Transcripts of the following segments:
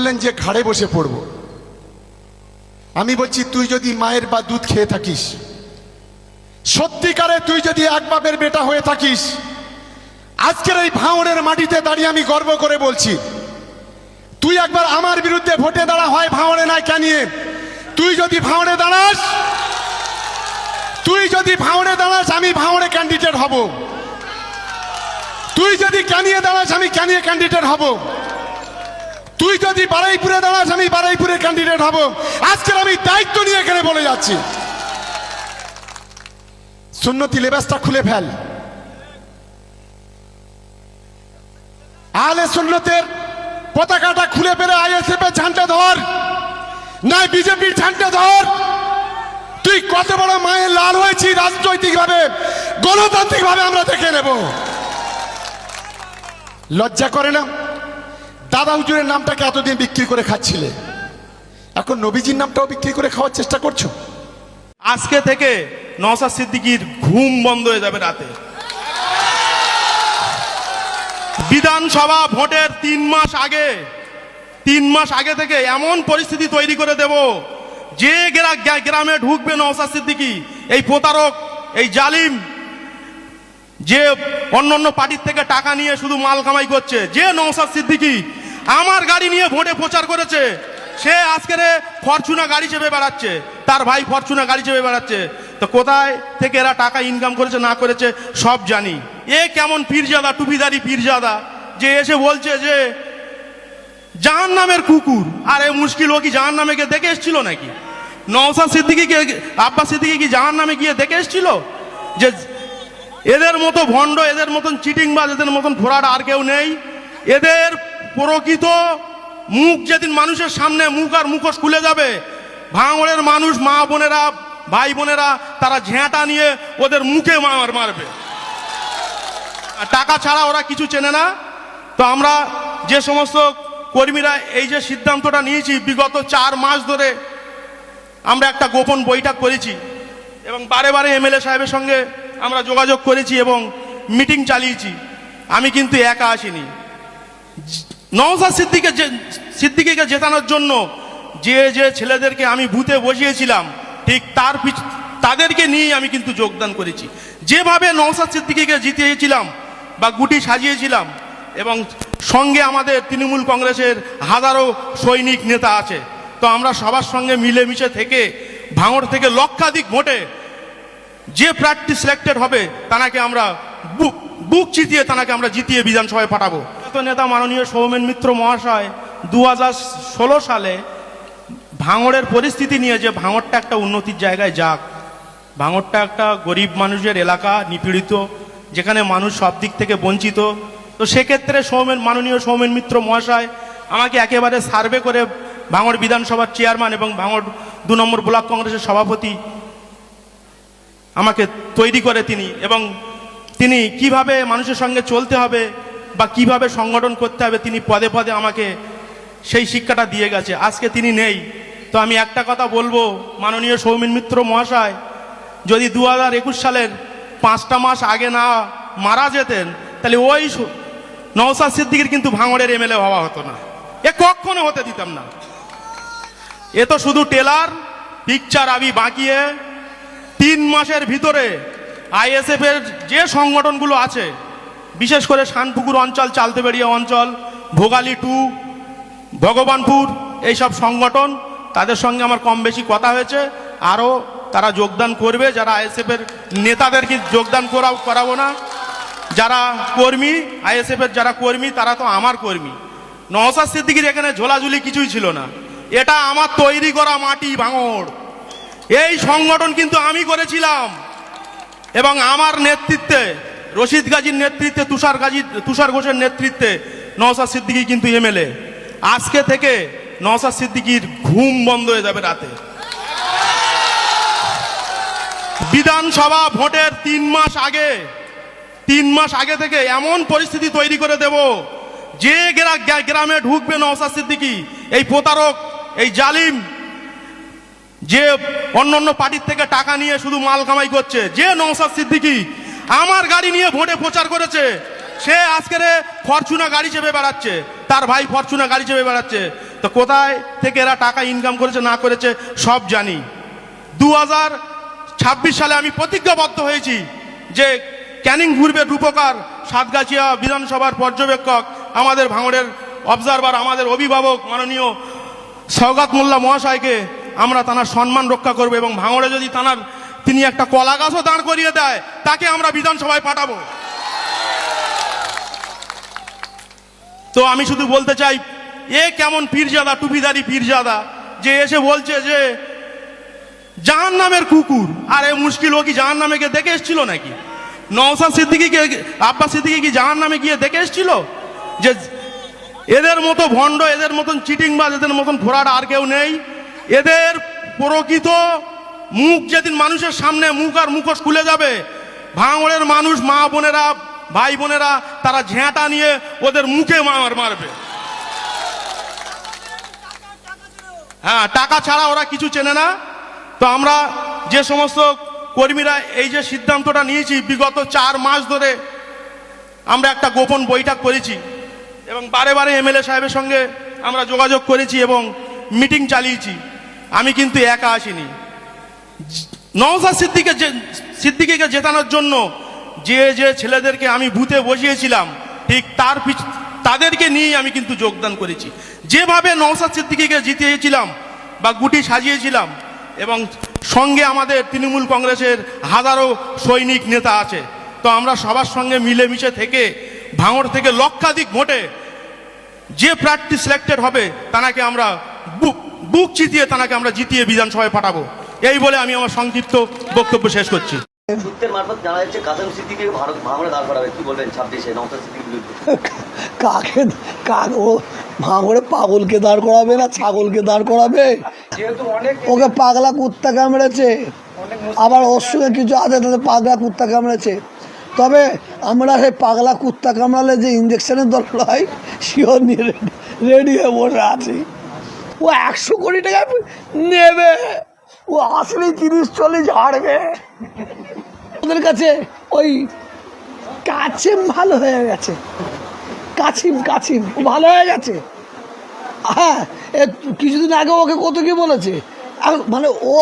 বললেন যে ঘাড়ে বসে পড়ব। আমি বলছি, তুই যদি মায়ের বা দুধ খেয়ে থাকিস, সত্যিকারে তুই যদি এক বাপের বেটা হয়ে থাকিস, আজকের এই ভাঙড়ের মাটিতে দাঁড়িয়ে আমি গর্ব করে বলছি, তুই একবার আমার বিরুদ্ধে ভোটে দাঁড়া, হয় ভাঙড়ে নাই কেনিয়ে তুই যদি ভাঙড়ে দাঁড়াস, তুই যদি ভাঙড়ে দাঁড়াস, আমি ভাঙড়ে ক্যান্ডিডেট হব। তুই যদি ক্যানিয়ে দাঁড়াস, আমি ক্যানিয়ে ক্যান্ডিডেট হব। তুই যদি বারাইপুরে দাঁড়াস, আমি বারাইপুরে ক্যান্ডিডেট হব। আজকের আমি দায়িত্ব নিয়ে এখানে বলে যাচ্ছি। সুন্নতি লেবাসটা খুলে ফেল। আলে সুন্নতের পতাকাটা খুলে ফেলে আইএসএফ এর ঝান্ডা ধর না বিজেপির ঝান্ডা ধর। তুই কত বড় মায়ের লাল হয়েছি রাজনৈতিক ভাবে গণতান্ত্রিক ভাবে আমরা দেখে নেব। লজ্জা করে না? দাদা হুজুরের নামটাকে এতদিন বিক্রি করে খাচ্ছিলে। এখন নবীজির নামটাও বিক্রি করে খাওয়ার চেষ্টা করছ। আজকে থেকে নওসাদ সিদ্দিকির ঘুম বন্ধ হয়ে যাবে রাতে। বিধানসভা ভোটের তিন মাস আগে, তিন মাস আগে থেকে এমন পরিস্থিতি তৈরি করে দেব, যে গ্রা- গ্রা- গ্রামে ঢুকবে নওসাদ সিদ্দিকি, এই প্রতারক, এই জালিম, যে অন্য অন্য পার্টির থেকে টাকা নিয়ে শুধু মাল কামাই করছে, যে নওসাদ সিদ্দিকি আমার গাড়ি নিয়ে ভোটে প্রচার করেছে। সে আজকের ফরচুনা গাড়ি চেপে বেড়াচ্ছে। তার ভাই ফরচুনা গাড়ি চেপে বেড়াচ্ছে। তো কোথায় থেকে এরা টাকা ইনকাম করেছে, না করেছে, সব জানি। এ কেমন পীরজাদা, টুপিদারি পীরজাদা, যে এসে বলছে যে জাহান নামের কুকুর। আর এ মুশকিল, ও কি জাহান নামে গিয়ে দেখে এসেছিল নাকি? নওসাদ সিদ্দিকিকে আব্বাস সিদ্দিকি কি জাহান নামে গিয়ে দেখে এসেছিল? যে এদের মতো ভণ্ড, এদের মতন চিটিংবাজ, এদের মতন ফোরাট আর কেউ নেই। এদের প্রকৃত মুখ যেদিন মানুষের সামনে মুখ আর মুখোশ খুলে যাবে, ভাঙড়ের মানুষ, মা বোনেরা, ভাই বোনেরা, তারা ঝেঁটা নিয়ে ওদের মুখে মার মারবে। টাকা ছাড়া ওরা কিছু চেনে না। তো আমরা যে সমস্ত কর্মীরা এই যে সিদ্ধান্তটা নিয়েছি, বিগত চার মাস ধরে আমরা একটা গোপন বৈঠক করেছি এবং বারে বারে এমএলএ সাহেবের সঙ্গে আমরা যোগাযোগ করেছি এবং মিটিং চালিয়েছি। আমি কিন্তু একা আসিনি। নওসাদ সিদ্দিকে সিদ্দিকিকে জেতানোর জন্য যে যে ছেলেদেরকে আমি বুথে বসিয়েছিলাম, ঠিক তার পিছ তাদেরকে নিয়েই আমি কিন্তু যোগদান করেছি। যেভাবে নওসাদ সিদ্দিকিকে জিতিয়েছিলাম বা গুটি সাজিয়েছিলাম এবং সঙ্গে আমাদের তৃণমূল কংগ্রেসের হাজারো সৈনিক নেতা আছে, তো আমরা সবার সঙ্গে মিলেমিশে থেকে ভাঙড় থেকে লক্ষাধিক ভোটে যে প্রার্থী সিলেক্টেড হবে, তাকে আমরা বুক বুক চিতিয়ে তাকে আমরা জিতিয়ে বিধানসভায় পাঠাবো। নেতা মাননীয় সৌমেন মিত্র মহাশয় দু হাজার ষোলো সালে ভাঙড়ের পরিস্থিতি নিয়ে যে ভাঙড়টা একটা উন্নতির জায়গায় যাক, ভাঙড়টা একটা গরিব মানুষের এলাকা, নিপীড়িত, যেখানে মানুষ সব দিক থেকে বঞ্চিত, তো সেক্ষেত্রে সৌমেন, মাননীয় সৌমেন মিত্র মহাশয় আমাকে একেবারে সার্ভে করে ভাঙড় বিধানসভার চেয়ারম্যান এবং ভাঙড় দু নম্বর ব্লক কংগ্রেসের সভাপতি আমাকে তৈরি করে তিনি এবং তিনি কীভাবে মানুষের সঙ্গে চলতে হবে বা কীভাবে সংগঠন করতে হবে, তিনি পদে পদে আমাকে সেই শিক্ষাটা দিয়ে গেছে। আজকে তিনি নেই। তো আমি একটা কথা বলব, মাননীয় সৌমিন মিত্র মহাশয়, যদি দু হাজার একুশ সালের পাঁচটা মাস আগে না মারা যেতেন, তাহলে ওই নওসাদ সিদ্দিকির কিন্তু ভাঙড়ের এমএলএ হওয়া হতো না। এ কখনো হতে দিতাম না। এ তো শুধু টেলার, পিকচার আবি বাঁকিয়ে তিন মাসের ভিতরে আইএসএফ এর যে সংগঠনগুলো আছে, বিশেষ করে শানপুকুর অঞ্চল, চালতেবেড়িয়া অঞ্চল, ভোগালী টু, ভগবানপুর, এইসব সংগঠন, তাদের সঙ্গে আমার কম বেশি কথা হয়েছে। আরও তারা যোগদান করবে, যারা আইএসএফ এর নেতাদেরকে যোগদান করা করাবো না। যারা কর্মী, আইএসএফ এর যারা কর্মী, তারা তো আমার কর্মী। নওসাদ সিদ্দিকির এখানে ঝোলাঝুলি কিছুই ছিল না। এটা আমার তৈরি করা মাটি ভাঙড়। এই সংগঠন কিন্তু আমি করেছিলাম। এবং আমার নেতৃত্বে, রশিদ গাজীর নেতৃত্বে, তুষার গাজী, তুষার ঘোষের নেতৃত্বে নওসাদ সিদ্দিকি কিন্তু এমএলএ। আজকে থেকে নওসাদ সিদ্দিকির ঘুম বন্ধ হয়ে যাবে রাতে। বিধানসভা ভোটের তিন মাস আগে, তিন মাস আগে থেকে এমন পরিস্থিতি তৈরি করে দেব, যে গ্রা- গ্রা- গ্রামে ঢুকবে নওসাদ সিদ্দিকি, এই প্রতারক, এই জালিম যে অন্য অন্য পার্টির থেকে টাকা নিয়ে শুধু মাল কামাই করছে, যে নওসাদ সিদ্দিকি আমার গাড়ি নিয়ে ভোটে প্রচার করেছে, সে আজকের ফরচুনা গাড়ি চেপে বেড়াচ্ছে, তার ভাই ফরচুনা গাড়ি চেপে বেড়াচ্ছে। তো কোথায় থেকে এরা টাকা ইনকাম করেছে, না করেছে, সব জানি। দু হাজার ছাব্বিশ সালে আমি প্রতিজ্ঞাবদ্ধ হয়েছি যে ক্যানিং ঘুরবে রূপকার সাতগাছিয়া বিধানসভার পর্যবেক্ষক, আমাদের ভাঙড়ের অবজারভার আমাদের অভিভাবক মাননীয় সৌগাত মোল্লা মহাশয়কে আমরা তানার সম্মান রক্ষা করব এবং ভাঙড়ে যদি তানার তিনি একটা কলা গাছও দাঁড় করিয়ে দেয়, তাকে আমরা বিধানসভায় পাঠাবো। তো আমি শুধু বলতে চাই, এ কেমন পীরজাদা, টুপিদারি পীরজাদা, যে এসে বলছে যে জাহান নামের কুকুর। আর এ মুশকিল, ও কি জাহান নামে গিয়ে দেখে এসছিল নাকি? নওসাদ সিদ্দিকিকে আব্বাস সিদ্দিকি কি জাহান নামে গিয়ে দেখে এসছিল? যে, এদের মতো ভণ্ড, এদের মতন চিটিংবাজ, এদের মতন ফোরাট আর কেউ নেই। এদের প্রকৃত মুখ যেদিন মানুষের সামনে মুখ আর মুখোশ খুলে যাবে, ভাঙড়ের মানুষ মা বোনেরা, ভাই বোনেরা, তারা ঝেঁটা নিয়ে ওদের মুখে মার মারবে। হ্যাঁ টাকা ছাড়া ওরা কিছু চেনে না। তো আমরা যে সমস্ত কর্মীরা এই যে সিদ্ধান্তটা নিয়েছি, বিগত চার মাস ধরে আমরা একটা গোপন বৈঠক করেছি এবং বারে বারে এমএলএ সাহেবের সঙ্গে আমরা যোগাযোগ করেছি এবং মিটিং চালিয়েছি। আমি কিন্তু একা আসিনি। নওসাদ সিদ্দিকে সিদ্দিকিকে জেতানোর জন্য যে যে ছেলেদেরকে আমি বুথে বসিয়েছিলাম, ঠিক তার পিছ তাদেরকে নিয়েই আমি কিন্তু যোগদান করেছি। যেভাবে নওসাদ সিদ্দিকিকে জিতিয়েছিলাম বা গুটি সাজিয়েছিলাম এবং সঙ্গে আমাদের তৃণমূল কংগ্রেসের হাজারো সৈনিক নেতা আছে, তো আমরা সবার সঙ্গে মিলেমিশে থেকে, ভাঙড় থেকে লক্ষাধিক ভোটে যে প্রার্থী সিলেক্টেড হবে, তাকে আমরা বুক বুক চিতিয়ে তাকে আমরা জিতিয়ে বিধানসভায় পাঠাবো। এই বলে আমি আমার সংক্ষিপ্ত বক্তব্য শেষ করছি। সূত্রের মারফত জানা যাচ্ছে কাসেম সিদ্দিকে ভারত ভাঙড়ে দাঁড় করাবে। কি বলবেন ছাব্বিশে নওসাদ সিদ্দিকির বিরুদ্ধে কাকে কাক ও ভাঙড়ে পাগলকে দাঁড় করাবে না ছাগলকে দাঁড় করাবে? ওকে পাগলা কুত্তা কামড়েছে। আবার ওর সঙ্গে কিছু আছে তাদের পাগলা কুত্তা কামড়েছে। তবে আমরা সেই পাগলা কুত্তা কামড়ালে যে ইঞ্জেকশনের দরকার হয় শিওর নিয়ে রেডি হয়ে বসে আছি। ও একশো কোটি টাকা নেবে। ও আসলেই তিরিশ চল্লিশ ঝাড়বে ওদের কাছে ওই কাছিম ভালো হয়ে গেছে। কাছিম কাছিম ভালো হয়ে গেছে। হ্যাঁ এ কিছুদিন আগে ওকে কত কি বলেছে? মানে ও,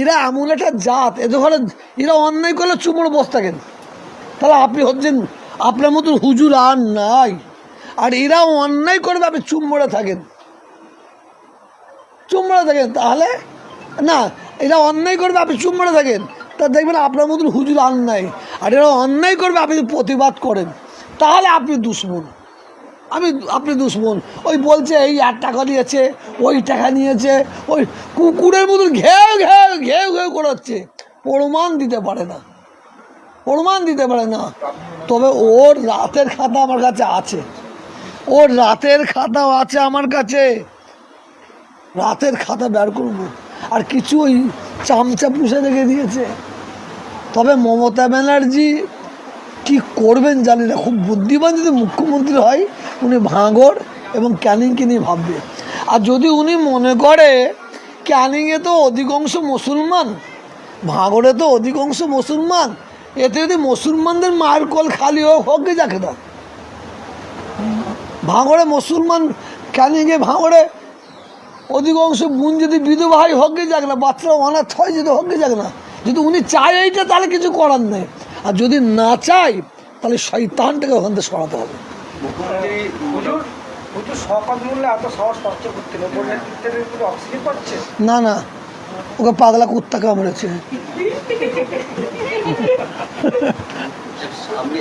এরা এমন একটা জাত এদের ঘরে এরা অন্যায় করলে চুমড়ো বস থাকেন তাহলে আপনি হচ্ছেন, আপনার মতন হুজুর আর নাই। আর এরা অন্যায় করবে আপনি চুমড়ে থাকেন। চুমড়ে থাকেন, তাহলে না, এটা অন্যায় করবে, আপনি চুমড়ে থাকেন। তা দেখবেন আপনার মতন হুজুর আর নাই। আর এরা অন্যায় করবে, আপনি প্রতিবাদ করেন, তাহলে আপনি দুশ্মন। আমি আপনি দুশ্মন। ওই বলছে, এই এক টাকা নিয়েছে ওই টাকা নিয়েছে, ওই কুকুরের মতন ঘেউ ঘেউ ঘেউ ঘেউ করাচ্ছে প্রমাণ দিতে পারে না। প্রমাণ দিতে পারে না। তবে ওর রাতের খাতা আমার কাছে আছে। ওর রাতের খাতাও আছে আমার কাছে। রাতের খাতা বের করব। আর কিছু ওই চামচা পুষে রেখে দিয়েছে। তবে মমতা ব্যানার্জি কি করবেন জানি না। খুব বুদ্ধিমান যদি মুখ্যমন্ত্রী হয়, উনি ভাঙড় এবং ক্যানিংকে নিয়ে ভাববে। আর যদি উনি মনে করে ক্যানিংয়ে তো অধিকাংশ মুসলমান, ভাঙড়ে তো অধিকাংশ মুসলমান, এতে যদি মুসলমানদের মায়ের কল খালি হোক হোক যাকে না ভাঙড়ে মুসলমান, ক্যানিংয়ে ভাঙড়ে অধিকাংশ বোন যদি বিধবা হয় হোক যাক না বাচ্চারা অনাথ হয় যদি হোক যাক না যদি উনি চায় এইটা তাহলে কিছু করার নেই। আর যদি না চায় তাহলে শৈতানটাকে ওখান থেকে সরাতে হবে। না না ওকে পাগলা কুত্তা কামড়েছে।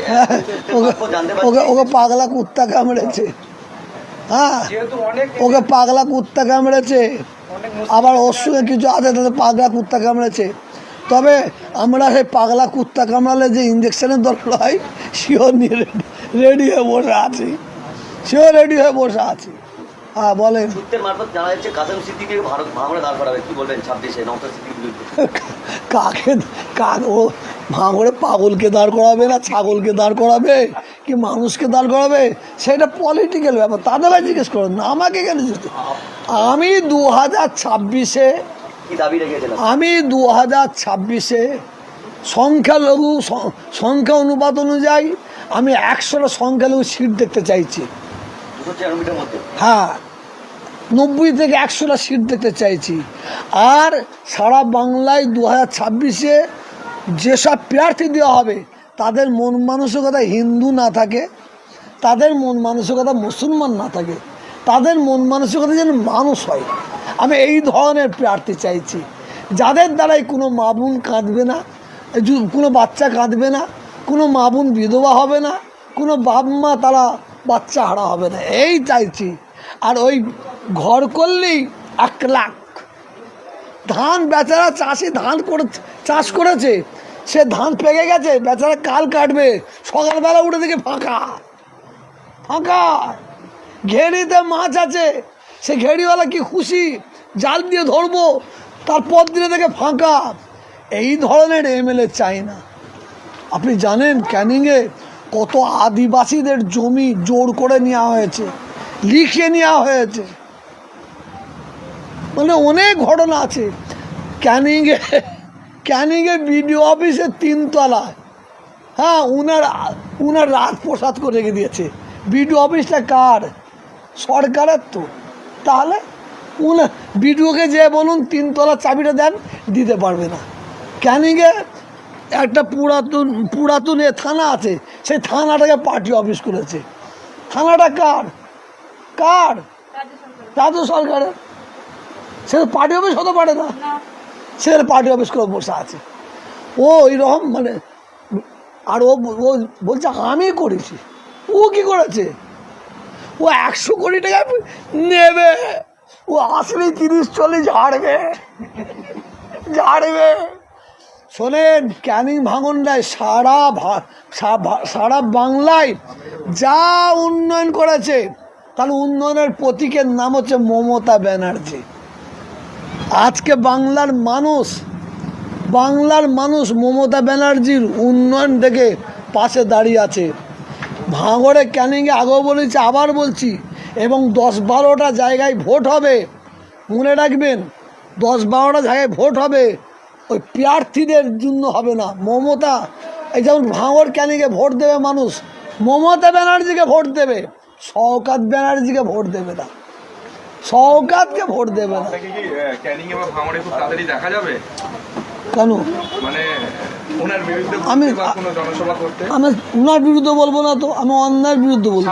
হ্যাঁ, ওকে ওকে পাগলা কুত্তা কামড়েছে। হ্যাঁ ওকে পাগলা কুত্তা কামড়েছে। আবার ওর সঙ্গে কিছু আছে তাদের পাগলা কুত্তা কামড়েছে। তবে আমরা সেই পাগলা কুত্তা কামড়ালে যে ইঞ্জেকশনের দরকার হয় সেও নিয়ে রেডি হয়ে বসে আছি। সেও রেডি হয়ে বসে আছি। হ্যাঁ বলেন। কাকে কাক ও ভাঙড়ে পাগলকে দাঁড় করাবে না ছাগলকে দাঁড় করাবে? কি মানুষকে দাঁড় করাবে? সেটা পলিটিক্যাল ব্যাপার। তাদের জিজ্ঞেস করুন। না আমাকে কেন যেতে আমি দু হাজার ছাব্বিশে? আমি দু হাজার ছাব্বিশে সংখ্যালঘু সংখ্যা অনুপাত অনুযায়ী আমি একশোটা সংখ্যালঘু সিট দেখতে চাইছি। হ্যাঁ নব্বই থেকে একশোটা সিট দেখতে চাইছি। আর সারা বাংলায় দু হাজার ছাব্বিশে যেসব প্রার্থী দেওয়া হবে তাদের মন মানসিকতা হিন্দু না থাকে, তাদের মন মানসিকতা মুসলমান না থাকে, তাদের মন মানসিকতা যেন মানুষ হয়। আমি এই ধরনের প্রার্থী চাইছি। যাদের দ্বারাই কোনো মা বোন কাঁদবে না কোনো বাচ্চা কাঁদবে না, কোনো মা বোন বিধবা হবে না, কোনো বাপ মা তারা বাচ্চা হারা হবে না। এই চাইছি। আর ওই ঘর করলেই এক লাখ। ধান বেচারা চাষি ধান করে চাষ করেছে সে ধান পেকে গেছে, বেচারা কাল কাটবে। সকালবেলা উঠে দেখে ফাঁকা। ফাঁকা। ঘেড়িতে মাছ আছে, সে ঘেড়িওয়ালা কি খুশি? জাল দিয়ে ধরবো তারপর দিনে দেখে ফাঁকা। এই ধরনের এমএলএ চাই না। আপনি জানেন ক্যানিংয়ে কত আদিবাসীদের জমি জোর করে নেওয়া হয়েছে, লিখে নেওয়া হয়েছে। মানে অনেক ঘটনা আছে। ক্যানিংয়ে ক্যানিংয়ে বিডিও অফিসের তিনতলায়। হ্যাঁ উনার উনার রাজপ্রসাদ করে রেখে দিয়েছে। বিডিও অফিসটা কার? সরকারের তো। তাহলে উনা বিডিওকে যে বলুন তিনতলার চাবিটা দেন, দিতে পারবে না। ক্যানিংয়ে একটা পুরাতন পুরাতন এ থানা আছে, সেই থানাটাকে পার্টি অফিস করেছে। থানাটা কার? কার? রাজ্য সরকারের। সে পার্টি অফিস হতে পারে না। সে পার্টি অফিস করে বসে আছে। ও রকম মানে আর ও বলছে, আমি করেছি। ও কি করেছে? ও একশো কোটি টাকা নেবে। ও আসলে তিরিশ চল্লিশ ঝাড়বে ঝাড়বে শোনেন, ক্যানিং ভাঙনটায় সারা সারা বাংলায় যা উন্নয়ন করেছে তাহলে উন্নয়নের প্রতীকের নাম হচ্ছে মমতা ব্যানার্জি। আজকে বাংলার মানুষ বাংলার মানুষ মমতা ব্যানার্জির উন্নয়ন দেখে পাশে দাঁড়িয়ে আছে। ভাঙড়ে ক্যানিংয়ে আগেও বলেছি, আবার বলছি, এবং দশ বারোটা জায়গায় ভোট হবে। মনে রাখবেন, দশ বারোটা জায়গায় ভোট হবে, ওই প্রার্থীদের জন্য হবে না। মমতা, এই যেমন ভাঙড় ক্যানিংয়ে ভোট দেবে মানুষ, মমতা ব্যানার্জিকে ভোট দেবে, শওকাত ব্যানার্জিকে ভোট দেবে না। শওকাতকে ভোট দেবে না। কেন? মানে ওনার বিরুদ্ধে আমি- আমি উনার বিরুদ্ধে বলব না তো আমি অন্যায়ের বিরুদ্ধে বলব।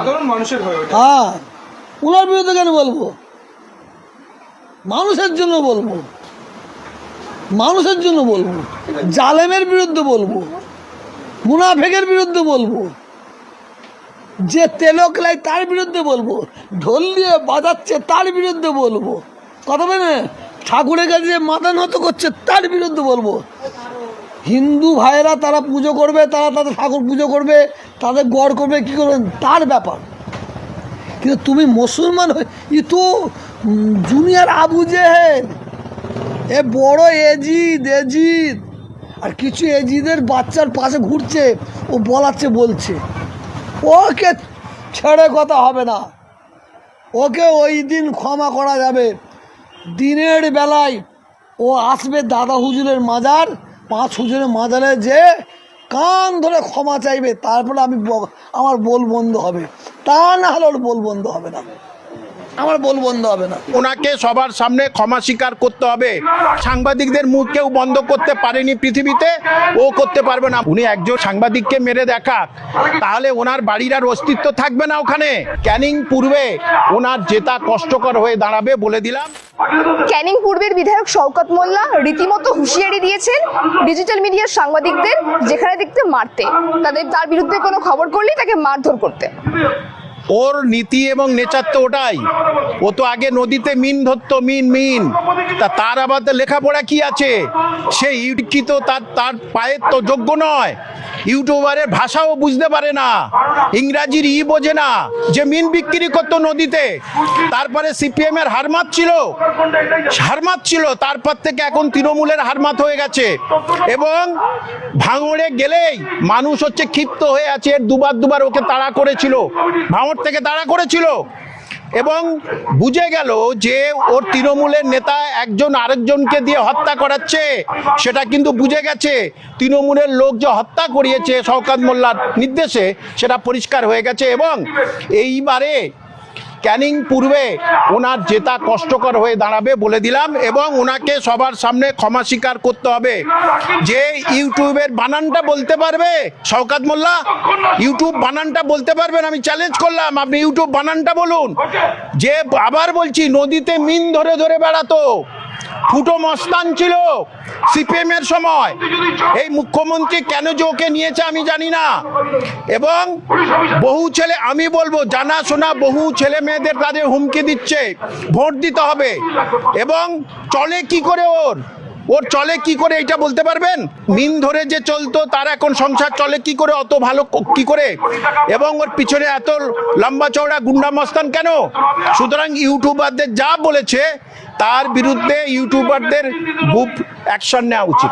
হয়ে হ্যাঁ উনার বিরুদ্ধে কেন বলব? মানুষের জন্য বলব। মানুষের জন্য বলব। জালেমের বিরুদ্ধে বলব। মুনাফেকের বিরুদ্ধে বলব। যে তেলকলাই তার বিরুদ্ধে বলব, ঢোল দিয়ে বাজাচ্ছে তার বিরুদ্ধে বলব। কথা বলে? ঠাকুরের কাছে যে মাথা নত করছে তার বিরুদ্ধে বলব। হিন্দু ভাইয়েরা তারা পুজো করবে, তারা তাদের ঠাকুর পুজো করবে, তাদের গড় করবে, কী করবে? তার ব্যাপার। কিন্তু তুমি মুসলমান হয়ে, ই তো জুনিয়র আবু জেহেল, এ বড় এজিদ এজিদ। আর কিছু এজিদের বাচ্চার পাশে ঘুরছে, ও বলাচ্ছে, বলছে। ওকে ছেড়ে কথা হবে না। ওকে ওই দিন ক্ষমা করা যাবে। দিনের বেলায় ও আসবে দাদা হুজুরের মাজার, পাঁচ হুজুরের মাজারে যে কান ধরে ক্ষমা চাইবে, তারপরে আমি আমার বোল বন্ধ হবে। তা না হলে ওর বোল বন্ধ হবে না। আমার বল বন্ধ হবে না। ওনাকে সবার সামনে ক্ষমা স্বীকার করতে হবে। সাংবাদিকদের মুখ কেউ বন্ধ করতে পারেনি পৃথিবীতে ও করতে পারবে না। উনি একজন সাংবাদিককে মেরে দেখাক তাহলে ওনার বাড়ির আর অস্তিত্ব থাকবে না ওখানে। ক্যানিং পূর্বে ওনার জেতা কষ্টকর হয়ে দাঁড়াবে বলে দিলাম। ক্যানিং পূর্বের বিধায়ক শওকত মোল্লা রীতিমতো হুঁশিয়ারি দিয়েছেন ডিজিটাল মিডিয়ার সাংবাদিকদের যেখানে দেখতে মারতে। তাদের তার বিরুদ্ধে কোনো খবর করলেই তাকে মারধর করতে। ওর নীতি এবং নেচার তো ওটাই। ও তো আগে নদীতে মিন ধরত, মিন মিন। তা তার আবার লেখাপড়া কি আছে? সে শিক্ষিত তার তার পায়ের তো যোগ্য নয়। ইউটিউবারের ভাষাও বুঝতে পারে না। ইংরাজির ই বোঝে না। যে মিন বিক্রি করতো নদীতে। তারপরে সিপিএম এর হারমাত ছিল। হারমাত ছিল। তারপর থেকে এখন তৃণমূলের হারমাত হয়ে গেছে। এবং ভাঙড়ে গেলেই মানুষ হচ্ছে ক্ষিপ্ত হয়ে আছে। দুবার দুবার ওকে তাড়া করেছিল। ভাঙড় থেকে তাড়া করেছিল। এবং বুঝে গেল যে ওর তৃণমূলের নেতা একজন আরেকজনকে দিয়ে হত্যা করাচ্ছে। সেটা কিন্তু বুঝে গেছে। তৃণমূলের লোক যে হত্যা করিয়েছে শওকাত মোল্লার নির্দেশে, সেটা পরিষ্কার হয়ে গেছে এবং এইবারে ক্যানিং পূর্বে ওনার জেতা কষ্টকর হয়ে দাঁড়াবে বলে দিলাম এবং ওনাকে সবার সামনে ক্ষমা স্বীকার করতে হবে। যে ইউটিউবের বানানটা বলতে পারবে, শওকাত মোল্লা, ইউটিউব বানানটা বলতে পারবেন, আমি চ্যালেঞ্জ করলাম। আপনি ইউটিউব বানানটা বলুন। যে আবার বলছি, নদীতে মিন ধরে ধরে বেড়াতো। ফুটো মস্তান ছিল সিপিএম এর সময়। এই মুখ্যমন্ত্রী কেন জোকে নিয়েছে আমি জানি না। এবং বহু ছেলে, আমি বলব, জানাশোনা বহু ছেলে মেয়েদের তাদের হুমকি দিচ্ছে। ভোট দিতে হবে। এবং চলে কি করে ওর? ওর চলে কি করে এটা বলতে পারবেন? মিন ধরে যে চলতো তার এখন সংসার চলে কি করে? অত ভালো ক- করে? এবং ওর পিছনে এত লম্বা চওড়া গুন্ডা মস্তান কেন? সুতরাং ইউটিউবারদের যা বলেছে তার বিরুদ্ধে ইউটিউবারদের খুব অ্যাকশন নেওয়া উচিত।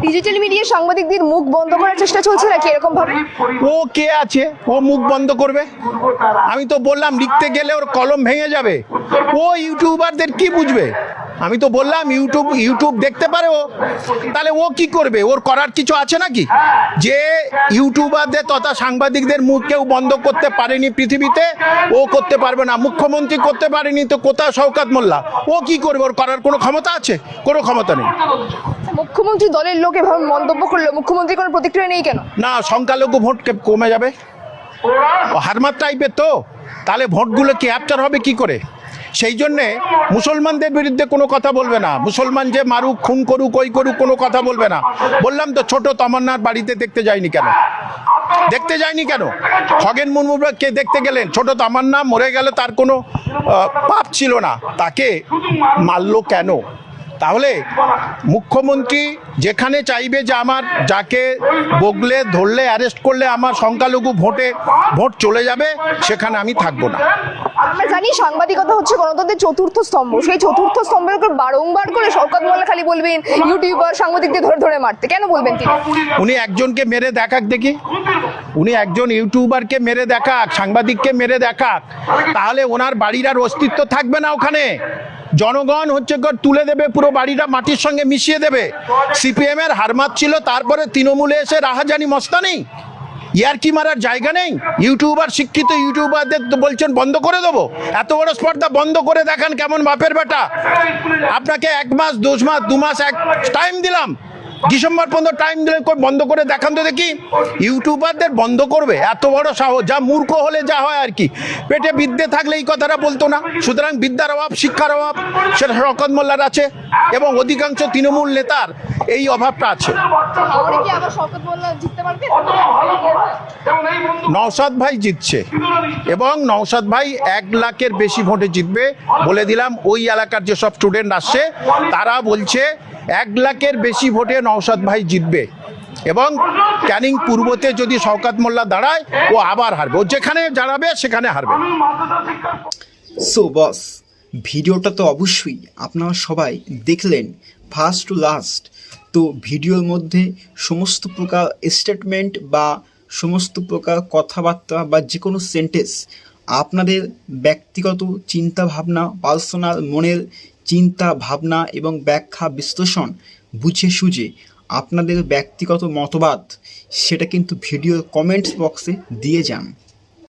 ডিজিটাল মিডিয়া সাংবাদিকদের মুখ বন্ধ করার চেষ্টা চলছে নাকি এরকম ভাবে ও কে আছে? ও মুখ বন্ধ করবে? আমি তো বললাম লিখতে গেলে ওর কলম ভেঙে যাবে। ও ইউটিউবারদের কি বুঝবে? আমি তো বললাম ইউটিউব ইউটিউব দেখতে পারে ও। তাহলে ও কি করবে? ওর করার কিছু আছে নাকি? যে ইউটিউবারদের তথা সাংবাদিকদের মুখ কেউ বন্ধ করতে পারেনি পৃথিবীতে ও করতে পারবে না। মুখ্যমন্ত্রী করতে পারেনি তো কোথাও শওকাত মোল্লা? ও কি করবে? ওর করার কোনো ক্ষমতা আছে? কোনো ক্ষমতা নেই। মুখ্যমন্ত্রী দলের লোক এভাবে মন্তব্য করল। মুখ্যমন্ত্রী কোনো প্রতিক্রিয়া নেই কেন? না সংখ্যালঘু ভোট কমে যাবে? ও হারমাত টাইপের তো। তাহলে ভোটগুলো ক্যাপচার হবে কি করে? সেই জন্যে মুসলমানদের বিরুদ্ধে কোনো কথা বলবে না। মুসলমান যে মারুক, খুন করুক ওই করুক, কোনো কথা বলবে না। বললাম তো, ছোট তমান্নার বাড়িতে দেখতে যায়নি কেন? দেখতে যায়নি কেন? খগেন মুর্মুকে দেখতে গেলেন? ছোট তামান্না মরে গেলে তার কোনো পাপ ছিল না। তাকে মারল কেন? তাহলে মুখ্যমন্ত্রী যেখানে চাইবে যে আমার যাকে বগলে, ধরলে অ্যারেস্ট করলে আমার সংখ্যালঘু ভোটে ভোট চলে যাবে, সেখানে আমি থাকব না। আমরা জানি সাংবাদিকতা হচ্ছে গণতন্ত্রের চতুর্থ স্তম্ভ। সেই চতুর্থ স্তম্ভের উপর বারংবার করে শওকত মোল্লা খালি বলবেন, ইউটিউবার সাংবাদিকদের ধরে ধরে মারতে। কেন বলবেন তিনি? উনি একজনকে মেরে দেখাক দেখি। উনি একজন ইউটিউবারকে মেরে দেখাক, সাংবাদিককে মেরে দেখাক। তাহলে ওনার বাড়ির আর অস্তিত্ব থাকবে না ওখানে। জনগণ হচ্ছে তুলে দেবে, পুরো বাড়িটা মাটির সঙ্গে মিশিয়ে দেবে। সিপিএম এর হারমাত ছিল, তারপরে তৃণমূলে এসে রাহাজানি মস্তানি। ইয়ারকি মারার জায়গা নেই? ইউটিউবার শিক্ষিত ইউটিউবারদের বলছেন, বন্ধ করে দেবো। এত বড় স্পর্ধা বন্ধ করে দেখান কেমন বাপের বেটা। আপনাকে এক মাস, দু মাস দু মাস এক টাইম দিলাম। ডিসেম্বর পর্যন্ত টাইম কই বন্ধ করে দেখান তো দেখি। ইউটিউবারদের বন্ধ করবে, এত বড় সাহস, যা মূর্খ হলে যা হয় আর কি। পেটে বিদ্যে থাকলে এই কথাটা বলতো না। সুতরাং বিদ্যার অভাব, শিক্ষার অভাব, সেটা শরকত মোল্লার আছে এবং অধিকাংশ তৃণমূল নেতার এই অভাবটা আছে। নওশাদ ভাই জিতছে এবং নওশাদ ভাই এক লাখের বেশি ভোটে জিতবে বলে দিলাম। ওই এলাকার যেসব স্টুডেন্ট আসছে, তারা বলছে, এক লাখের বেশি ভোটে নওশাদ ভাই জিতবে এবং ক্যানিং পূর্বতে যদি শওকাত মোল্লা দাঁড়ায়, ও আবার হারবে। ও যেখানে দাঁড়াবে, সেখানে হারবে। সো বস ভিডিওটা তো অবশ্যই আপনারা সবাই দেখলেন ফার্স্ট টু লাস্ট তো ভিডিওর মধ্যে সমস্ত প্রকার স্টেটমেন্ট বা সমস্ত প্রকার কথাবার্তা বা যে কোনো সেন্টেন্স আপনাদের ব্যক্তিগত চিন্তা ভাবনা পার্সোনাল মনের চিন্তা ভাবনা এবং ব্যাখ্যা বিশ্লেষণ বুঝে সুঝে আপনাদের ব্যক্তিগত মতবাদ সেটা কিন্তু ভিডিও কমেন্টস বক্সে দিয়ে যান।